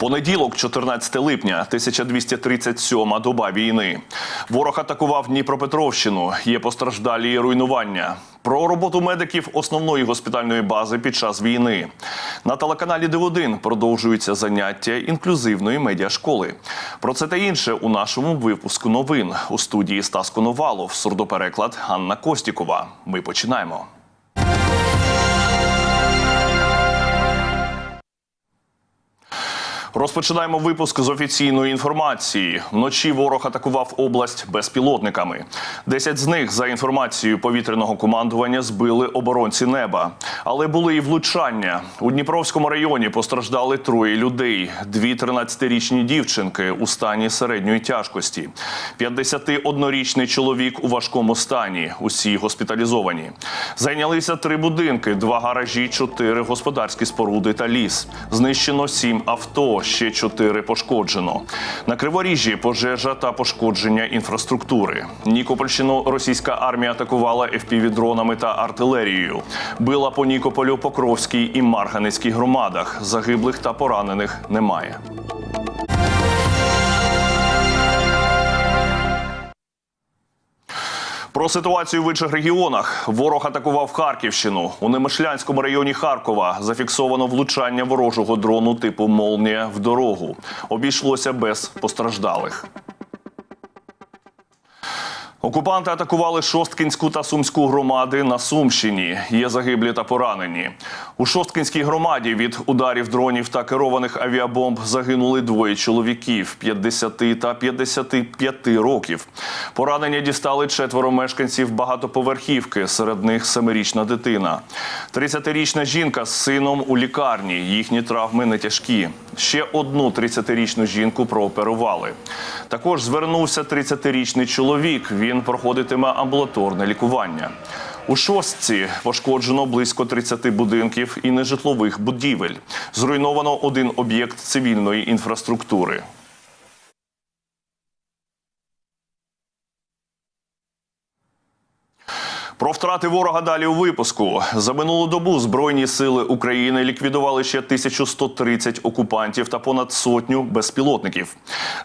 Понеділок, 14 липня, 1237 доба війни. Ворог атакував Дніпропетровщину. Є постраждалі і руйнування. Про роботу медиків основної госпітальної бази під час війни. На телеканалі Д1 продовжуються заняття інклюзивної медіашколи. Про це та інше у нашому випуску новин у студії Стас Коновалов, сурдопереклад Ганна Костікова. Ми починаємо. Розпочинаємо випуск з офіційної інформації. Вночі ворог атакував область безпілотниками. Десять з них, за інформацією повітряного командування, збили оборонці неба. Але були і влучання. У Дніпровському районі постраждали троє людей: дві 13-річні дівчинки у стані середньої тяжкості, 51-річний чоловік у важкому стані. Усі госпіталізовані. Зайнялися три будинки: два гаражі, чотири господарські споруди та ліс. Знищено сім авто ще чотири пошкоджено. На Криворіжжі пожежа та пошкодження інфраструктури. Нікопольщину російська армія атакувала FPV-дронами та артилерією. Била по Нікополю, Покровській і Марганецькій громадах. Загиблих та поранених немає. Про ситуацію в інших регіонах ворог атакував Харківщину. У Немишлянському районі Харкова зафіксовано влучання ворожого дрону типу Молнія в дорогу. Обійшлося без постраждалих. Окупанти атакували Шосткінську та Сумську громади на Сумщині. Є загиблі та поранені. У Шосткінській громаді від ударів дронів та керованих авіабомб загинули двоє чоловіків 50 та 55 років. Поранення дістали четверо мешканців багатоповерхівки. Серед них семирічна дитина. 30-річна жінка з сином у лікарні. Їхні травми не тяжкі. Ще одну 30-річну жінку прооперували. Також звернувся 30-річний чоловік. Він проходитиме амбулаторне лікування. У шостці пошкоджено близько 30 будинків і нежитлових будівель. Зруйновано один об'єкт цивільної інфраструктури. Втрати ворога далі у випуску за минулу добу збройні сили України ліквідували ще 1130 окупантів та понад сотню безпілотників.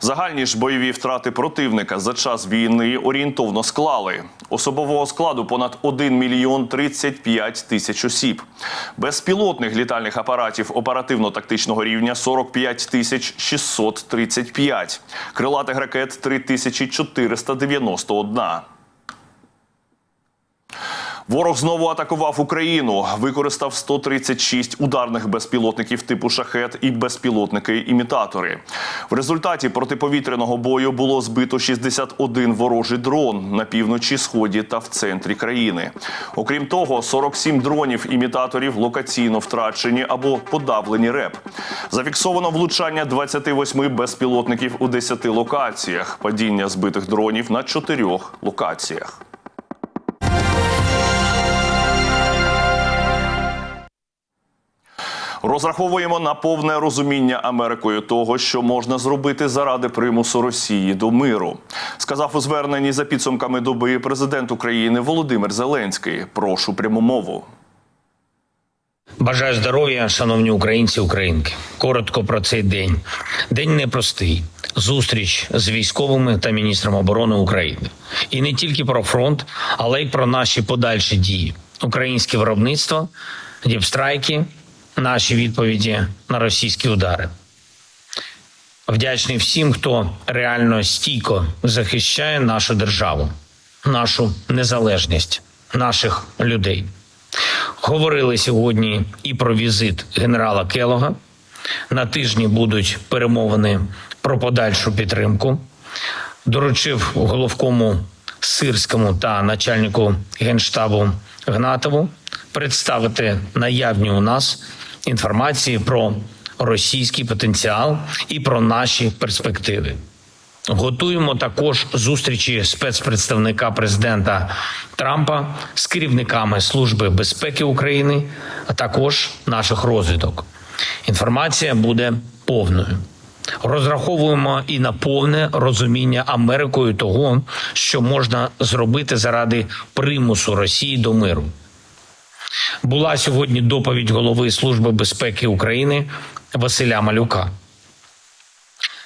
Загальні ж бойові втрати противника за час війни орієнтовно склали особового складу понад 1 мільйон 35 тисяч осіб, безпілотних літальних апаратів оперативно-тактичного рівня 45 тисяч 635, крилатих ракет 3491. Ворог знову атакував Україну. Використав 136 ударних безпілотників типу шахет і безпілотники-імітатори. В результаті протиповітряного бою було збито 61 ворожий дрон на півночі, сході та в центрі країни. Окрім того, 47 дронів-імітаторів локаційно втрачені або подавлені РЕП. Зафіксовано влучання 28 безпілотників у 10 локаціях. Падіння збитих дронів на 4 локаціях. Розраховуємо на повне розуміння Америкою того, що можна зробити заради примусу Росії до миру, сказав у зверненні за підсумками доби президент України Володимир Зеленський. Прошу пряму мову. Бажаю здоров'я, шановні українці, українки. Коротко про цей день. День непростий. Зустріч з військовими та міністром оборони України. І не тільки про фронт, але й про наші подальші дії. Українське виробництво, діпстрайки, наші відповіді на російські удари. Вдячний всім, хто реально стійко захищає нашу державу, нашу незалежність, наших людей. Говорили сьогодні і про візит генерала Келога. На тижні будуть перемовини про подальшу підтримку. Доручив головкому сирському та начальнику генштабу Гнатову представити наявні у нас інформації про російський потенціал і про наші перспективи. Готуємо також зустрічі спецпредставника президента Трампа з керівниками Служби безпеки України, а також наших розвідок. Інформація буде повною. Розраховуємо і на повне розуміння Америкою того, що можна зробити заради примусу Росії до миру. Була сьогодні доповідь голови Служби безпеки України Василя Малюка.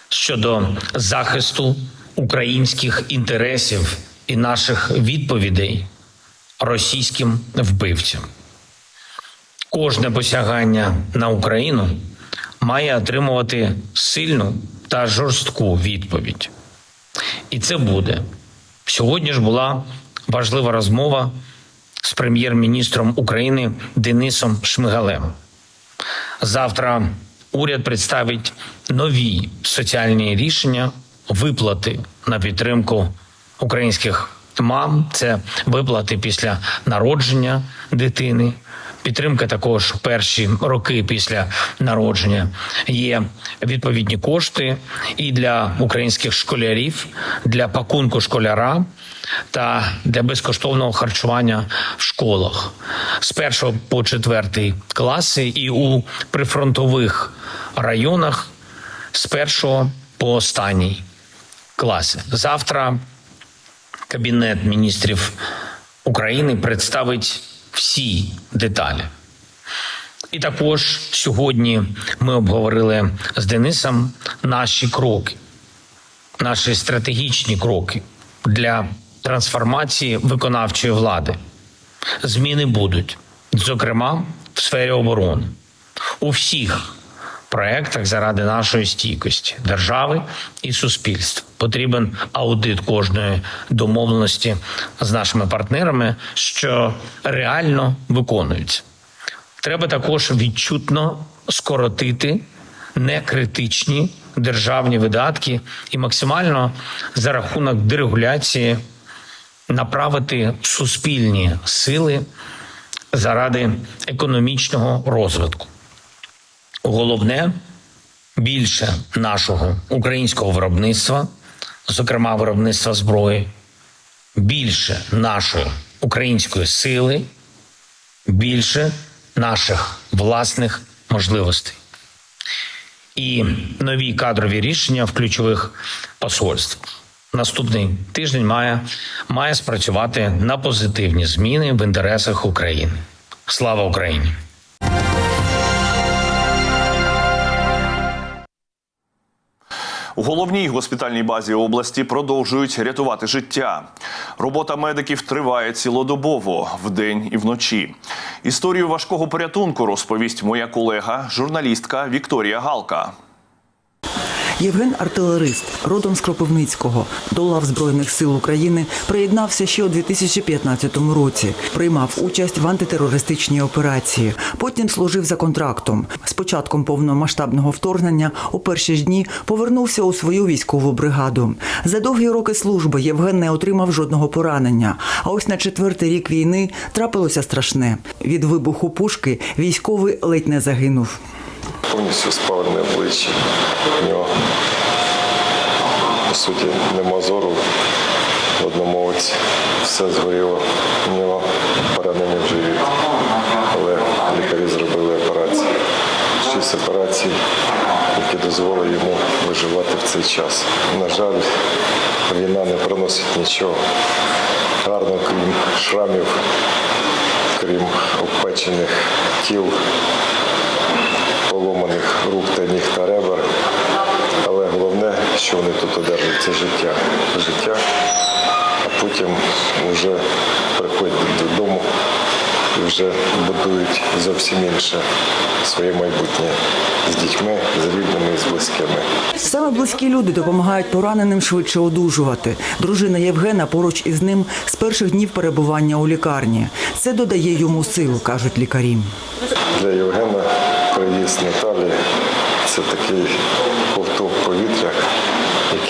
щодо захисту українських інтересів і наших відповідей російським вбивцям. Кожне посягання на Україну має отримувати сильну та жорстку відповідь. І це буде. Сьогодні ж була важлива розмова з прем'єр-міністром України Денисом Шмигалем. Завтра уряд представить нові соціальні рішення виплати на підтримку українських мам. Це виплати після народження дитини. Підтримка також перші роки після народження є відповідні кошти і для українських школярів, для пакунку школяра та для безкоштовного харчування в школах з першого по четвертий класи і у прифронтових районах з першого по останній класи. Завтра Кабінет міністрів України представить всі деталі. І також сьогодні ми обговорили з Денисом наші кроки, наші стратегічні кроки для трансформації виконавчої влади. Зміни будуть, зокрема, в сфері оборони. У всіх проектах заради нашої стійкості держави і суспільства. Потрібен аудит кожної домовленості з нашими партнерами, що реально виконується. Треба також відчутно скоротити некритичні державні видатки і максимально за рахунок дерегуляції направити суспільні сили заради економічного розвитку. Головне більше нашого українського виробництва, зокрема виробництва зброї, більше нашої української сили, більше наших власних можливостей. І нові кадрові рішення в ключових посольствах. Наступний тиждень має, має спрацювати на позитивні зміни в інтересах України. Слава Україні! У головній госпітальній базі області продовжують рятувати життя. Робота медиків триває цілодобово вдень і вночі. Історію важкого порятунку розповість моя колега, журналістка Вікторія Галка. Євген артилерист, родом з Кропивницького, до лав Збройних сил України приєднався ще у 2015 році. Приймав участь в антитерористичній операції. Потім служив за контрактом. З початком повномасштабного вторгнення у перші ж дні повернувся у свою військову бригаду. За довгі роки служби Євген не отримав жодного поранення. А ось на четвертий рік війни трапилося страшне. Від вибуху пушки військовий ледь не загинув. Повністю спалене обличчя. У нього, по суті, нема зору в одному оці. Все згоріло. У нього поранення в живіт. Але лікарі зробили операцію. Шість операцій, які дозволили йому виживати в цей час. На жаль, війна не приносить нічого. Гарно, крім шрамів, крім обпечених тіл, поломаних рук та ніг та ребер. Але головне, що вони тут одержать, це життя. Життя, а потім вже приходять додому і вже будують зовсім інше своє майбутнє з дітьми, з рідними, з близькими. Саме близькі люди допомагають пораненим швидше одужувати. Дружина Євгена поруч із ним з перших днів перебування у лікарні. Це додає йому сил, кажуть лікарі. Для Євгена приїзд Наталі це такий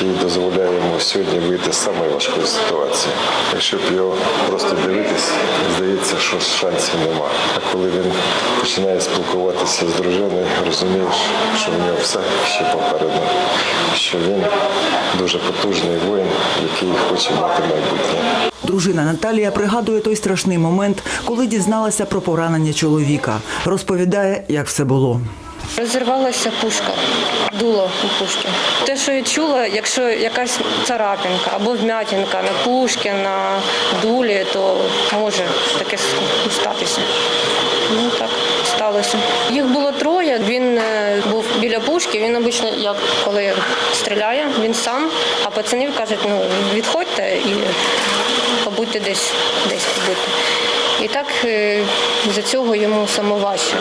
який дозволяє йому сьогодні вийти з самої важкої ситуації. Якщо б його просто дивитись, здається, що шансів нема. А коли він починає спілкуватися з дружиною, розумієш, що в нього все ще попереду, що він дуже потужний воїн, який хоче мати майбутнє. Дружина Наталія пригадує той страшний момент, коли дізналася про поранення чоловіка. Розповідає, як все було. Розірвалася пушка, дуло у пушки. Те, що я чула, якщо якась царапинка або вмятинка на пушки, на дулі, то може таке статися. Ну так сталося. Їх було троє. Він е, був біля пушки. Він обично, як коли стріляє, він сам, а пацанів кажуть, ну відходьте і побудьте десь, десь побудьте. І так е, за цього йому самоважче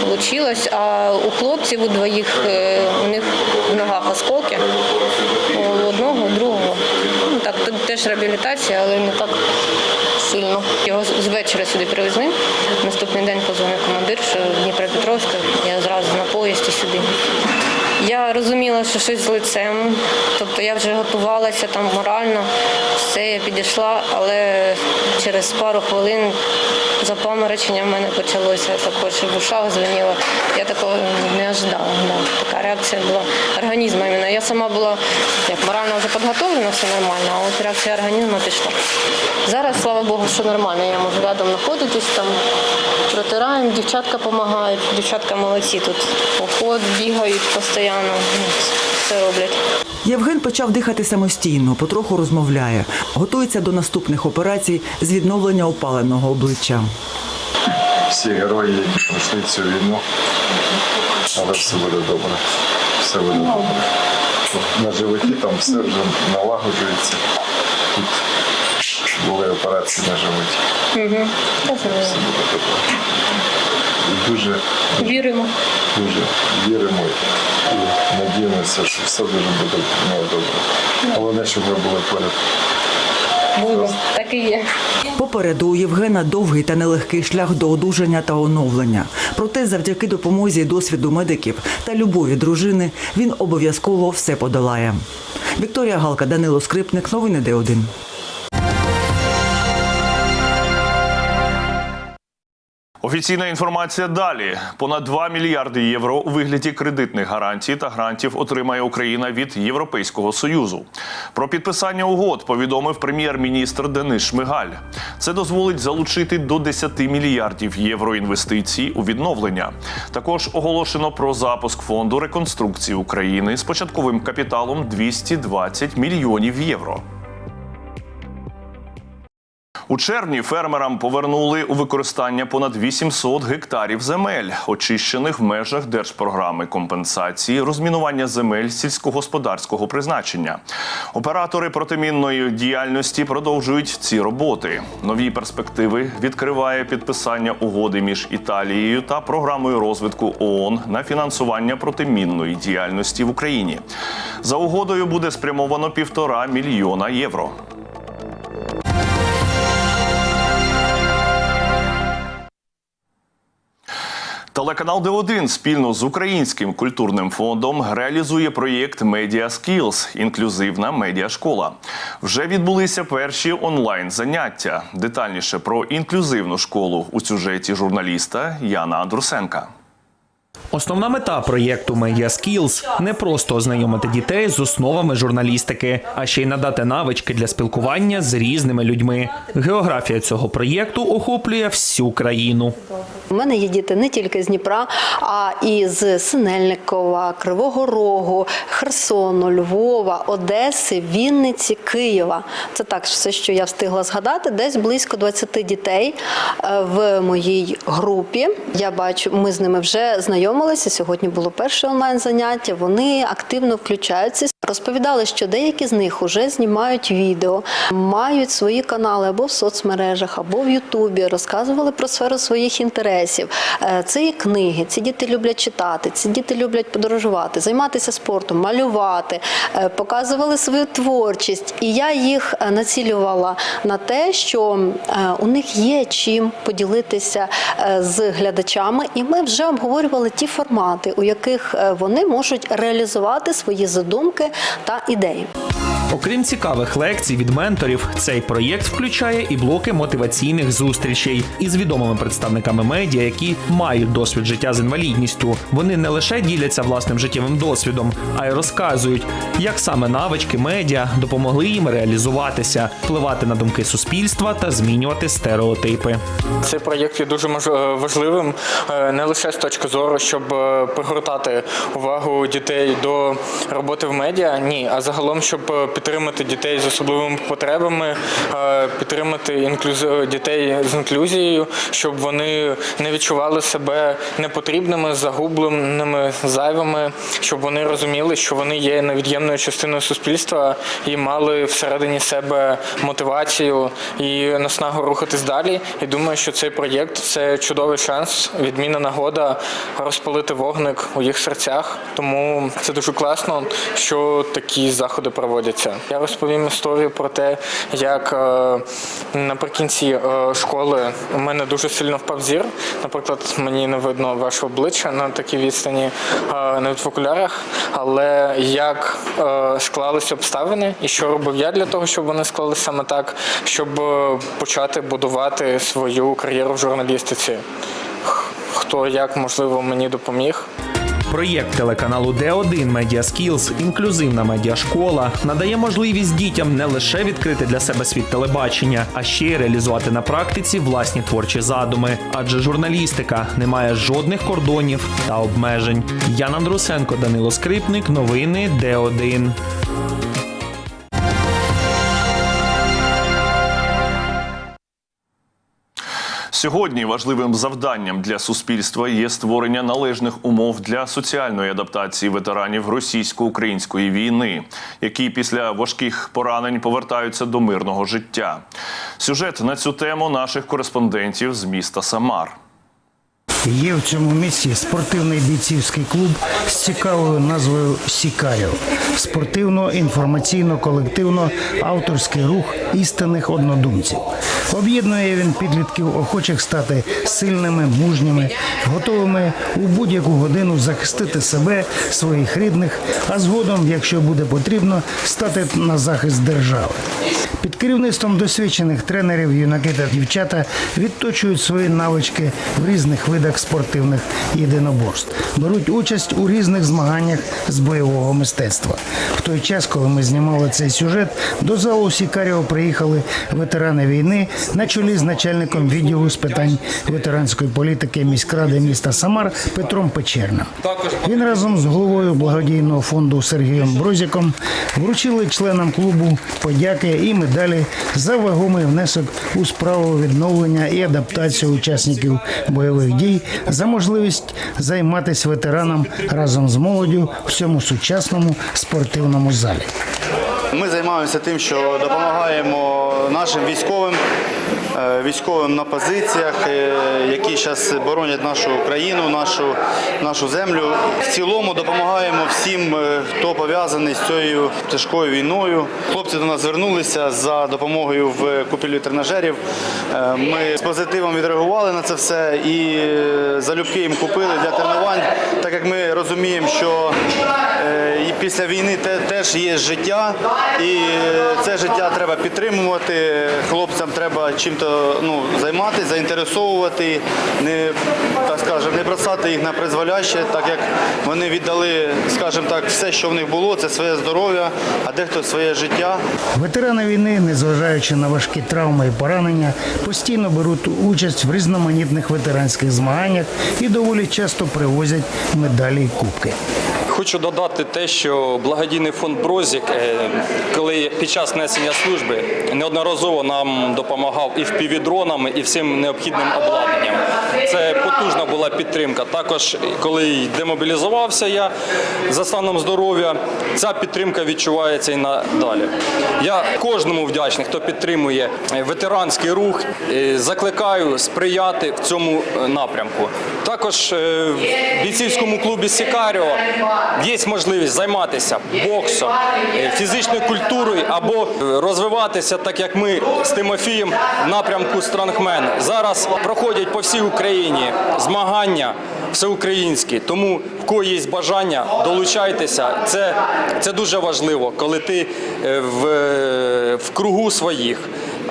Получилось, а у хлопців у двоїх е, у них в ногах осколки. У одного, у другого. Ну так, теж реабілітація, але не так сильно. Його з вечора сюди привезли. Наступний день позвонив командир, що Дніпропетровська, я зразу на поїзді сюди. Я розуміла, що щось з лицем, тобто я вже готувалася там морально, все, я підійшла, але через пару хвилин запаморочення в мене почалося також в ушах дзвеніло. Я такого не ожидала. Да. Така реакція була організму. Я сама була як морально вже підготовлена, все нормально, а от реакція організму пішла. Зараз, слава Богу, що нормально. Я можу рядом знаходитись там, протираємо, дівчатка допомагають. Дівчатка молодці тут. Уход, бігають постійно, ну, все роблять. Євген почав дихати самостійно, потроху розмовляє, готується до наступних операцій з відновлення опаленого обличчя. Всі герої, які пройшли цю війну, але все буде добре. Все буде добре. На животі там все вже налагоджується. Тут були операції на животі. Все буде добре. Дуже, Віримо. дуже віримо і надіємося, що все дуже буде добре. Головне, щоб ви були поряд. Буде. Так і є. Попереду у Євгена довгий та нелегкий шлях до одужання та оновлення. Проте, завдяки допомозі і досвіду медиків та любові дружини, він обов'язково все подолає. Вікторія Галка, Данило Скрипник, новини Д1. Офіційна інформація далі. Понад 2 мільярди євро у вигляді кредитних гарантій та грантів отримає Україна від Європейського союзу. Про підписання угод повідомив прем'єр-міністр Денис Шмигаль. Це дозволить залучити до 10 мільярдів євро інвестицій у відновлення. Також оголошено про запуск фонду реконструкції України з початковим капіталом 220 мільйонів євро. У червні фермерам повернули у використання понад 800 гектарів земель, очищених в межах держпрограми компенсації розмінування земель сільськогосподарського призначення. Оператори протимінної діяльності продовжують ці роботи. Нові перспективи відкриває підписання угоди між Італією та програмою розвитку ООН на фінансування протимінної діяльності в Україні. За угодою буде спрямовано півтора мільйона євро. Телеканал Д1 спільно з Українським культурним фондом реалізує проєкт Media Skills – інклюзивна медіашкола. Вже відбулися перші онлайн заняття. Детальніше про інклюзивну школу у сюжеті журналіста Яна Андрусенка. Основна мета проєкту Media Skills – не просто ознайомити дітей з основами журналістики, а ще й надати навички для спілкування з різними людьми. Географія цього проєкту охоплює всю країну. У мене є діти не тільки з Дніпра, а і з Синельникова, Кривого Рогу, Херсону, Львова, Одеси, Вінниці, Києва. Це так, все, що я встигла згадати. Десь близько 20 дітей е, в моїй групі. Я бачу, ми з ними вже знайомилися. Сьогодні було перше онлайн заняття. Вони активно включаються. Розповідали, що деякі з них вже знімають відео, мають свої канали або в соцмережах, або в Ютубі. Розказували про сферу своїх інтересів. Це і книги. Ці діти люблять читати, ці діти люблять подорожувати, займатися спортом, малювати, е, показували свою творчість. І я їх е, націлювала на те, що е, у них є чим поділитися з глядачами, і ми вже обговорювали ті формати, у яких вони можуть реалізувати свої задумки та ідеї. Окрім цікавих лекцій від менторів, цей проєкт включає і блоки мотиваційних зустрічей із відомими представниками медіа, які мають досвід життя з інвалідністю. Вони не лише діляться власним життєвим досвідом, а й розказують, як саме навички медіа допомогли їм реалізуватися, впливати на думки суспільства та змінювати стереотипи. Цей проєкт є дуже е, важливим е, не лише з точки зору, щоб е, пригортати увагу дітей до роботи в медіа, ні, а загалом, щоб е, підтримати дітей з особливими потребами, е, підтримати інклюз... дітей з інклюзією, щоб вони не відчували себе непотрібними, загубленими, зайвими, щоб вони розуміли, що вони є невід'ємною частиною суспільства і мали всередині себе мотивацію і наснагу рухатись далі. І думаю, що цей проєкт це чудовий шанс, відмінна нагода розпалити вогник у їх серцях. Тому це дуже класно, що такі заходи проводяться. Я розповім історію про те, як е, наприкінці е, школи у мене дуже сильно впав зір. Наприклад, мені не видно ваше обличчя на такій відстані, е, навіть в окулярах. Але як е, склалися обставини, і що робив я для того, щоб вони склалися саме так, щоб почати будувати свою кар'єру в журналістиці. Хто як можливо мені допоміг. Проєкт телеканалу Д1 Медіаскілз, інклюзивна медіашкола надає можливість дітям не лише відкрити для себе світ телебачення, а ще й реалізувати на практиці власні творчі задуми. Адже журналістика не має жодних кордонів та обмежень. Ян Андрусенко, Данило Скрипник, новини Д1. Сьогодні важливим завданням для суспільства є створення належних умов для соціальної адаптації ветеранів російсько-української війни, які після важких поранень повертаються до мирного життя. Сюжет на цю тему наших кореспондентів з міста Самар. Є в цьому місті спортивний бійцівський клуб з цікавою назвою Сікаріо. Спортивно, інформаційно, колективно авторський рух істинних однодумців. Об'єднує він підлітків, охочих стати сильними, мужніми, готовими у будь-яку годину захистити себе, своїх рідних, а згодом, якщо буде потрібно, стати на захист держави. Під керівництвом досвідчених тренерів юнаки та дівчата відточують свої навички в різних видах спортивних єдиноборств, беруть участь у різних змаганнях з бойового мистецтва. В той час, коли ми знімали цей сюжет, до залу Сікаріо приїхали ветерани війни на чолі з начальником відділу з питань ветеранської політики міськради міста Самар Петром Печерним. Він разом з головою благодійного фонду Сергієм Брозіком вручили членам клубу подяки і медалі за вагомий внесок у справу відновлення і адаптацію учасників бойових дій за можливість займатися ветеранам разом з молоддю в цьому сучасному спортивному залі. Ми займаємося тим, що допомагаємо нашим військовим, військовим на позиціях, е, які зараз боронять нашу країну, нашу, нашу землю. В цілому допомагаємо всім, е, хто пов'язаний з цією тяжкою війною. Хлопці до нас звернулися за допомогою в купівлі тренажерів. Е, Ми з позитивом відреагували на це все і е, залюбки їм купили для тренувань, так як ми розуміємо, що е, після війни теж є життя, і е, це життя треба підтримувати. Хлопцям треба чим-то ну, займатися, заінтересовувати, не так скажемо, не бросати їх на призволяще, так як вони віддали, скажімо так, все, що в них було, це своє здоров'я, а дехто своє життя. Ветерани війни, незважаючи на важкі травми і поранення, постійно беруть участь в різноманітних ветеранських змаганнях і доволі часто привозять медалі і кубки. Хочу додати те, що благодійний фонд Брозік, е, коли під час несення служби неодноразово нам допомагав і впівдронами, і всім необхідним обладнанням. Це потужна була підтримка. Також, коли демобілізувався я за станом здоров'я, ця підтримка відчувається і надалі. Я кожному вдячний, хто підтримує е, ветеранський рух. Е, Закликаю сприяти в цьому напрямку. Також е, в бійцівському клубі Сікаріо є можливість займатися боксом, е, фізичною культурою або розвиватися, так як ми з Тимофієм в напрямку Странгмен. Зараз проходять по всій Україні змагання всеукраїнські. Тому в кого є бажання, долучайтеся. Це, це дуже важливо, коли ти е, в, в кругу своїх.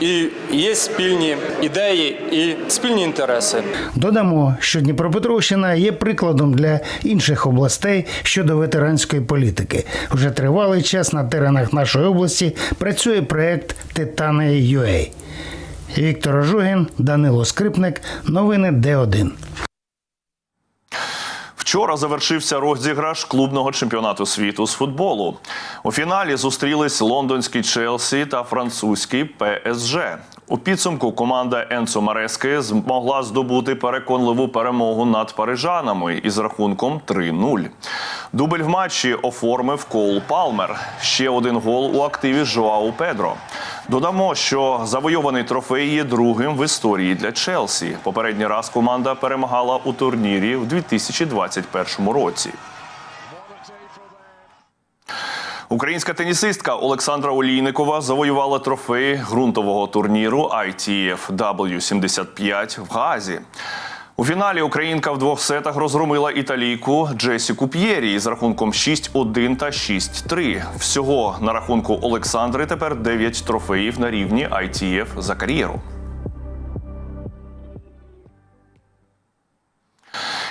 І є спільні ідеї і спільні інтереси. Додамо, що Дніпропетровщина є прикладом для інших областей щодо ветеранської політики. Вже тривалий час на теренах нашої області працює проект Титани UA. Віктор Ожугін, Данило Скрипник, новини Д1. Вчора завершився розіграш клубного чемпіонату світу з футболу. У фіналі зустрілись лондонський Челсі та французький ПСЖ. У підсумку команда Енцо Марески змогла здобути переконливу перемогу над парижанами із рахунком 3-0. Дубль в матчі оформив Кол Палмер. Ще один гол у активі Жоау Педро. Додамо, що завойований трофей є другим в історії для Челсі. Попередній раз команда перемагала у турнірі в 2021 році. Українська тенісистка Олександра Олійникова завоювала трофей ґрунтового турніру ITF W75 в Газі. У фіналі українка в двох сетах розгромила італійку Джесіку П'єрі з рахунком 6-1 та 6-3. Всього на рахунку Олександри тепер 9 трофеїв на рівні ITF за кар'єру.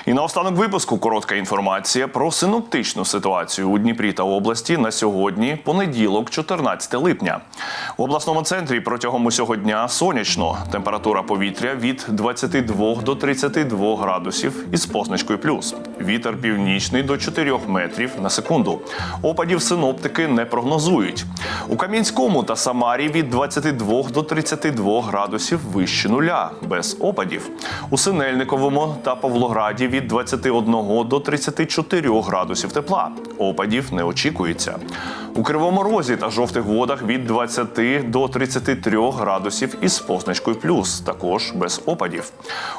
І наостанок випуску коротка інформація про синоптичну ситуацію у Дніпрі та області на сьогодні, понеділок, 14 липня. В обласному центрі протягом усього дня сонячно. Температура повітря від 22 до 32 градусів із позначкою плюс. Вітер північний до 4 метрів на секунду. Опадів синоптики не прогнозують. У Кам'янському та Самарі від 22 до 32 градусів вище нуля, без опадів. У Синельниковому та Павлограді від 21 до 34 градусів тепла. Опадів не очікується. У Кривому Розі та жовтих водах від 20 до 33 градусів із позначкою плюс, також без опадів.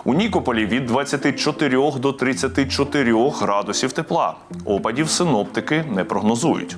У Нікополі від 24 до 34 градусів тепла. Опадів синоптики не прогнозують.